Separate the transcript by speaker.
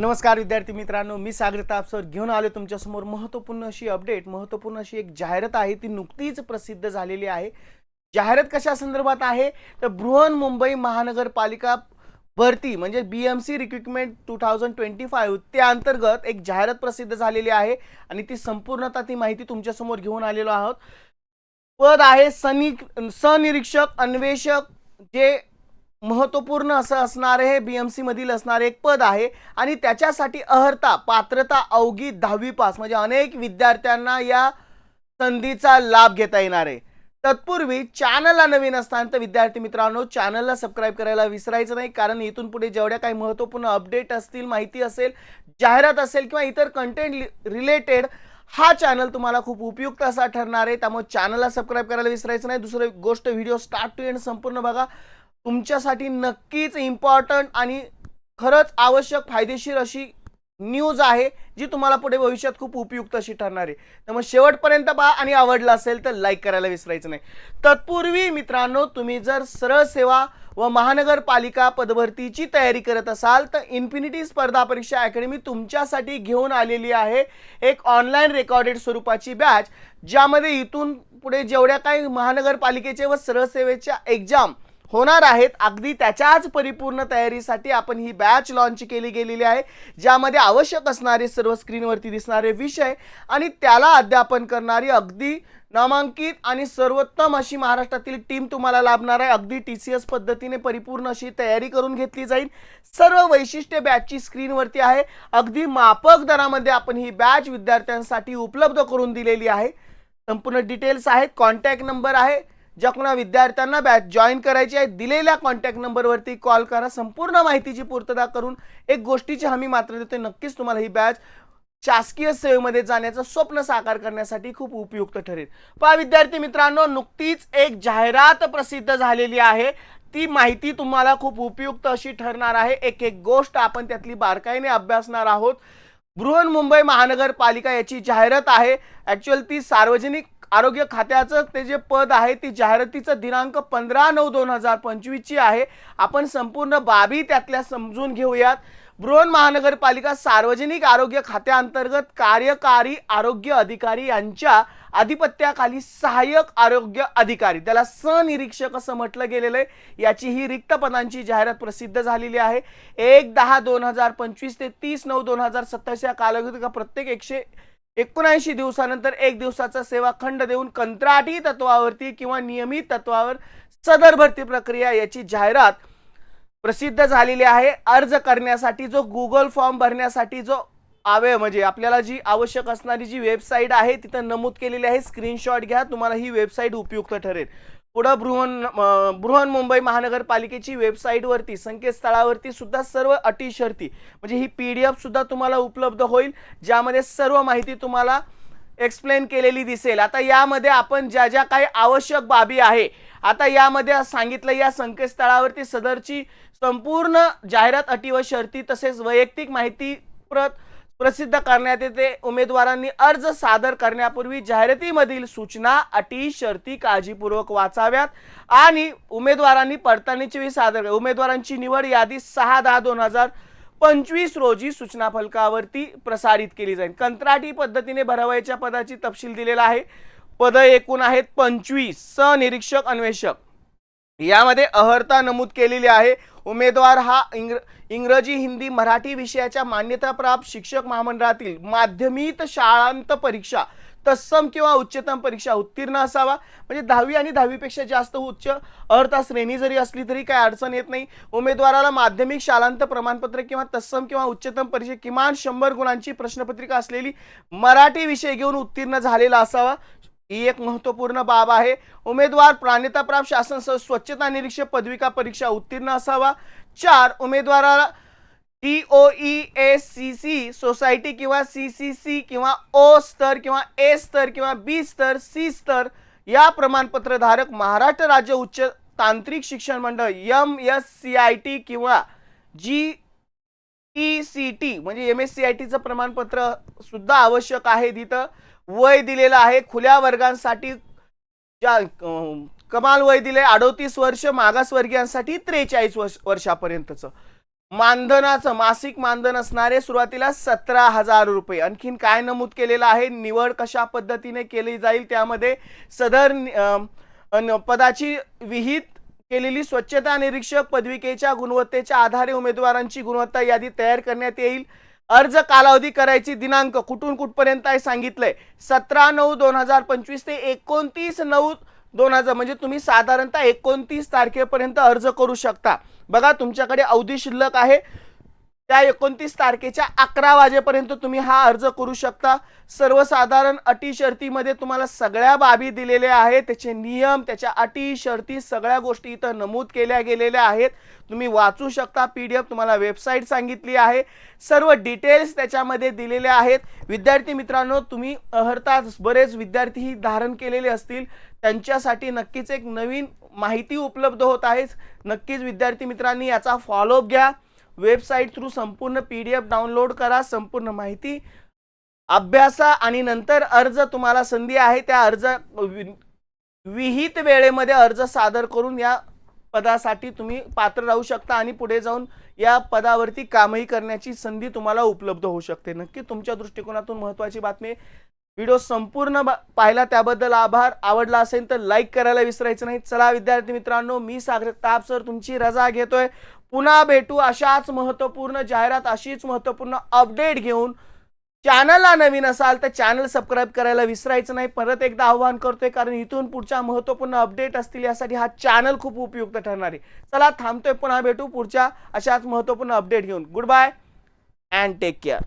Speaker 1: नमस्कार विद्यार्थी मित्रांनो मी सागर तापसर घेऊन आलो तुमच्यासमोर. महत्त्वपूर्ण अशी अपडेट महत्त्वपूर्ण अशी एक जाहिरात आहे ती नुकतीच प्रसिद्ध झालेली आहे. जाहिरात कशा संदर्भात आहे? तर बृहन मुंबई महानगरपालिका भरती म्हणजे B M C recruitment two thousand twenty five त्या अंतर्गत एक जाहिरात प्रसिद्ध झालेली आहे आणि ती संपूर्णतः ती माहिती तुमच्यासमोर घेऊन आलेलो आहोत. पद आहे सनि सनिरीक्षक अन्वेषक जे महत्त्वपूर्ण असं असणारे हे बी एम सीमधील असणारे एक पद आहे आणि त्याच्यासाठी अहर्ता पात्रता अवघी दहावी पास म्हणजे अनेक विद्यार्थ्यांना या संधीचा लाभ घेता येणार आहे. तत्पूर्वी चॅनलला नवीन असताना तर विद्यार्थी मित्रांनो चॅनलला सबस्क्राईब करायला विसरायचं नाही कारण इथून पुढे जेवढ्या काही महत्त्वपूर्ण अपडेट असतील माहिती असेल जाहिरात असेल किंवा इतर कंटेंट रिलेटेड हा चॅनल तुम्हाला खूप उपयुक्त असा ठरणार आहे. त्यामुळे चॅनलला सबस्क्राईब करायला विसरायचं नाही. दुसरी गोष्ट व्हिडिओ स्टार्ट टू एंड संपूर्ण बघा. तुमच्यासाठी नक्कीच इम्पॉर्टंट आणि खरंच आवश्यक फायदेशीर अशी न्यूज आहे जी तुम्हाला पुढे भविष्यात खूप उपयुक्त अशी ठरणार आहे. त्यामुळे शेवटपर्यंत पहा आणि आवडला असेल तर लाईक करायला विसरायचं नाही. तत्पूर्वी मित्रांनो तुम्ही जर सरळ सेवा व महानगरपालिका पदभरतीची तयारी करत असाल तर इन्फिनिटी स्पर्धा परीक्षा अकॅडमी तुमच्यासाठी घेऊन आलेली आहे एक ऑनलाईन रेकॉर्डेड स्वरूपाची बॅच ज्यामध्ये इथून पुढे जेवढ्या काही महानगरपालिकेचे व सरळसेवेच्या एक्झाम होणार आहेत. अगदी त्याच्याच परिपूर्ण तयारीसाठी आपण ही बॅच लॉन्च केली गेलेली आहे ज्यामध्ये आवश्यक असणारे सर्व स्क्रीनवरती दिसणारे विषय आणि त्याला अध्यापन करणारी अगदी नामांकित आणि सर्वोत्तम अशी महाराष्ट्रातील टीम तुम्हाला लाभणार आहे. अगदी टी सी एस पद्धतीने परिपूर्ण अशी तयारी करून घेतली जाईल. सर्व वैशिष्ट्य बॅचची स्क्रीनवरती आहे. अगदी मापक दरामध्ये आपण ही बॅच विद्यार्थ्यांसाठी उपलब्ध करून दिलेली आहे. संपूर्ण डिटेल्स आहेत. कॉन्टॅक्ट नंबर आहे. ज्या कोणा विद्यार्थ्यांना बॅच जॉईन करायची आहे. दिलेल्या कॉन्टॅक्ट नंबरवरती कॉल करा. संपूर्ण माहितीची पूर्तता करून एक गोष्टीची हमी मात्र देते नक्कीच तुम्हाला ही बॅच शासकीय सेवेमध्ये जाण्याचं स्वप्न साकार करण्यासाठी खूप उपयुक्त ठरेल. पहा विद्यार्थी मित्रांनो नुकतीच एक जाहिरात प्रसिद्ध झालेली आहे. ती माहिती तुम्हाला खूप उपयुक्त अशी ठरणार आहे. एक एक गोष्ट आपण त्यातली बारकाईने अभ्यासणार आहोत. बृहन मुंबई महानगरपालिका याची जाहिरात आहे. ॲक्च्युअल ती सार्वजनिक आरोग्य खात्याचं ते जे पद आहे ती जाहिरातीचं दिनांक पंधरा नऊ दोन हजार पंचवीसची आहे. आपण संपूर्ण बाबी त्यातल्या समजून घेऊयात. बृहन महानगरपालिका सार्वजनिक आरोग्य खात्याअंतर्गत कार्यकारी आरोग्य अधिकारी यांच्या अधिपत्याखाली सहाय्यक आरोग्य अधिकारी त्याला सनिरीक्षक असं म्हटलं गेलेलं आहे. याची ही रिक्त पदांची जाहिरात प्रसिद्ध झालेली आहे. एक दहा दोन हजार पंचवीस ते तीस नऊ दोन हजार सत्तावीस या कालावधीत का प्रत्येक एकशे एकोणऐंशी दिवसानंतर एक दिवसाचा सेवा खंड देऊन कंत्राटी तत्वावरती किंवा नियमित तत्वावर सदर भरती प्रक्रिया याची जाहिरात प्रसिद्ध झालेली आहे. अर्ज करण्यासाठी जो गुगल फॉर्म भरण्यासाठी जो आवे म्हणजे आपल्याला जी आवश्यक असणारी जी वेबसाईट आहे तिथं नमूद केलेली आहे. स्क्रीनशॉट घ्या तुम्हाला ही वेबसाईट उपयुक्त ठरेल. पुढं बृहन बृहन मुंबई महानगरपालिकेची वेबसाईटवरती संकेतस्थळावरती सुद्धा सर्व अटी शर्ती. म्हणजे ही पी डी एफ सुद्धा तुम्हाला उपलब्ध होईल ज्यामध्ये सर्व माहिती तुम्हाला एक्सप्लेन केलेली दिसेल. आता यामध्ये आपण ज्या ज्या काही आवश्यक बाबी आहे आता यामध्ये सांगितलं या संकेतस्थळावरती सदरची संपूर्ण जाहिरात अटी व शर्ती तसेच वैयक्तिक माहिती प्रत प्रसिद्ध करण्यात येते. उमेदवारांनी अर्ज सादर करण्यापूर्वी जाहिरातीमधील सूचना अटी शर्ती काळजीपूर्वक वाचाव्यात आणि उमेदवारांनी पडताळणीची वेळी सादर उमेदवारांची निवड यादी सहा दहा दोन हजार पंचवीस रोजी सूचना फलकावरती प्रसारित केली जाईल. कंत्राटी पद्धतीने भरावयाच्या पदाची तपशील दिलेला आहे. पद एकूण आहेत पंचवीस. सनिरीक्षक अन्वेषक. यामध्ये अहर्ता नमूद केलेली आहे. उमेदवार हा इंग्र इंग्रजी हिंदी मराठी विषयाच्या मान्यताप्राप्त शिक्षक महामंडळातील माध्यमिक शाळांत परीक्षा तत्सम किंवा उच्चतम परीक्षा उत्तीर्ण असावा. म्हणजे दहावी आणि दहावीपेक्षा जास्त उच्च अर्थात श्रेणी जरी असली तरी काही अडचण येत नाही. उमेदवाराला माध्यमिक शालांत प्रमाणपत्र किंवा तत्सम किंवा उच्चतम परीक्षा किमान शंभर गुणांची प्रश्नपत्रिका असलेली मराठी विषय घेऊन उत्तीर्ण झालेला असावा. ही एक महत्त्वपूर्ण बाब आहे. उमेदवार प्राण्यताप्राप्त शासनसह स्वच्छता निरीक्षक पदविका परीक्षा उत्तीर्ण असावा. चार उमेदवाराला T O E S C C society किंवा सी सी सी किंवा ओ स्तर किंवा ए स्तर किंवा बी स्तर सी स्तर या प्रमाणपत्रधारक महाराष्ट्र राज्य उच्च तांत्रिक शिक्षण मंडळ M S C I T किंवा जी ई सी टी म्हणजे एम एस सी आय टीचं प्रमाणपत्र सुद्धा आवश्यक आहे तिथं. वय दिलेलं आहे. खुल्या वर्गांसाठी ज्या कमाल वय दिले अडोतीस वर्ष मागासवर्गीयांसाठी त्रेचाळीस वर्ष वर्षापर्यंतचं. मानधनाचं मासिक मानधन असणारे सुरुवातीला सतरा हजार रुपये. आणखीन काय नमूद केलेलं आहे? निवड कशा पद्धतीने केली जाईल? त्यामध्ये सदर पदाची विहित केलेली स्वच्छता निरीक्षक पदविकेच्या गुणवत्तेच्या आधारे उमेदवारांची गुणवत्ता यादी तयार करण्यात येईल. अर्ज कालावधी करायची दिनांक कुठून कुठपर्यंत आहे सांगितलंय? सतरा नऊ दोन हजार पंचवीस ते एकोणतीस नऊ दोन हजार म्हणजे तुम्ही साधारणतः एकोणतीस तारखेपर्यंत अर्ज करू शकता. बघा तुमच्याकडे अवधी शिल्लक आहे. त्या एकोणतीस तारखेच्या अकरा वाजेपर्यंत तुम्ही हा अर्ज करू शकता. सर्वसाधारण अटी शर्तीमध्ये तुम्हाला सगळ्या बाबी दिलेल्या आहेत. त्याचे नियम त्याच्या अटी शर्ती सगळ्या गोष्टी इथं नमूद केल्या गेलेल्या आहेत. तुम्ही वाचू शकता पी डी एफ तुम्हाला वेबसाईट सांगितली आहे. सर्व डिटेल्स त्याच्यामध्ये दिलेल्या आहेत. विद्यार्थी मित्रांनो तुम्ही अहर्ताच बरेच विद्यार्थीही धारण केलेले असतील. त्यांच्यासाठी नक्कीच एक नवीन माहिती उपलब्ध होत आहे. नक्कीच विद्यार्थी मित्रांनी याचा फॉलोअप घ्या. वेबसाईट थ्रू संपूर्ण पी डी एफ डाउनलोड करा संपूर्ण माहिती अभ्यासा आणि नंतर अर्ज तुम्हाला संधी आहे त्या अर्ज वि- विहित वेळेमध्ये अर्ज सादर करून या पदासाठी तुम्ही पात्र राहू शकता आणि पुढे जाऊन या पदावरती कामही करण्याची संधी तुम्हाला उपलब्ध होऊ शकते. नक्की तुमच्या दृष्टिकोनातून महत्त्वाची बातमी. व्हिडिओ संपूर्ण ब- पाहिला त्याबद्दल आभार. आवडला असेल तर लाईक करायला विसरायचं नाही. चला विद्यार्थी मित्रांनो मी सागर ताप सर तुमची रजा घेतोय. पुन्हा भेटू अशाच महत्त्वपूर्ण जाहिरात अशीच महत्त्वपूर्ण अपडेट घेऊन चॅनलला नवीन असाल तर चॅनल सबस्क्राईब करायला विसरायचं नाही. परत एकदा आव्हान करतोय कारण इथून पुढच्या महत्त्वपूर्ण अपडेट असतील यासाठी हा चॅनल खूप उपयुक्त ठरणार आहे. चला थांबतोय पुन्हा भेटू पुढच्या अशाच महत्त्वपूर्ण अपडेट घेऊन. Good bye and take care